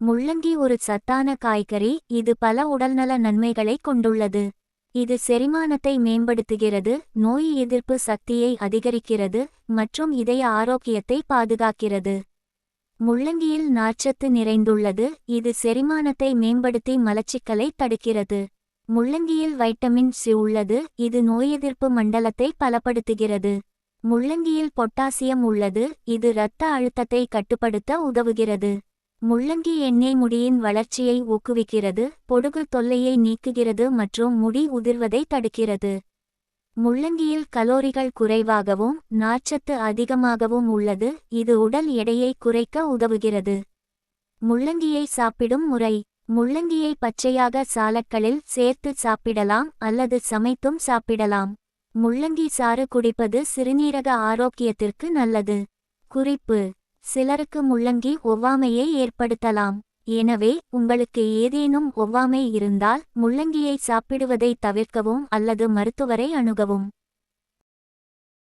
முள்ளங்கி ஒரு சத்தான காய்கறி இது பல உடல்நல நன்மைகளை கொண்டுள்ளது. இது செரிமானத்தை மேம்படுத்துகிறது நோய் எதிர்ப்பு சக்தியை அதிகரிக்கிறது மற்றும் இதய ஆரோக்கியத்தை பாதுகாக்கிறது. முள்ளங்கியில் நார்ச்சத்து நிறைந்துள்ளது இது செரிமானத்தை மேம்படுத்தி மலச்சிக்கலை தடுக்கிறது. முள்ளங்கியில் வைட்டமின் சி உள்ளது இது நோயெதிர்ப்பு மண்டலத்தை பலப்படுத்துகிறது. முள்ளங்கியில் பொட்டாசியம் உள்ளது இது இரத்த அழுத்தத்தை கட்டுப்படுத்த உதவுகிறது. முள்ளங்கி எண்ணெய் முடியின் வளர்ச்சியை ஊக்குவிக்கிறது பொடுகு தொல்லையை நீக்குகிறது மற்றும் முடி உதிர்வதை தடுக்கிறது. முள்ளங்கியில் கலோரிகள் குறைவாகவும் நார்ச்சத்து அதிகமாகவும் உள்ளது இது உடல் எடையை குறைக்க உதவுகிறது. முள்ளங்கியை சாப்பிடும் முறை. முள்ளங்கியை பச்சையாக சாலட்களில் சேர்த்து சாப்பிடலாம் அல்லது சமைத்தும் சாப்பிடலாம். முள்ளங்கி சாறு குடிப்பது சிறுநீரக ஆரோக்கியத்திற்கு நல்லது. குறிப்பு சிலருக்கு முள்ளங்கி ஒவ்வாமையை ஏற்படுத்தலாம். எனவே உங்களுக்கு ஏதேனும் ஒவ்வாமை இருந்தால் முள்ளங்கியை சாப்பிடுவதை தவிர்க்கவும் அல்லது மருத்துவரை அணுகவும்.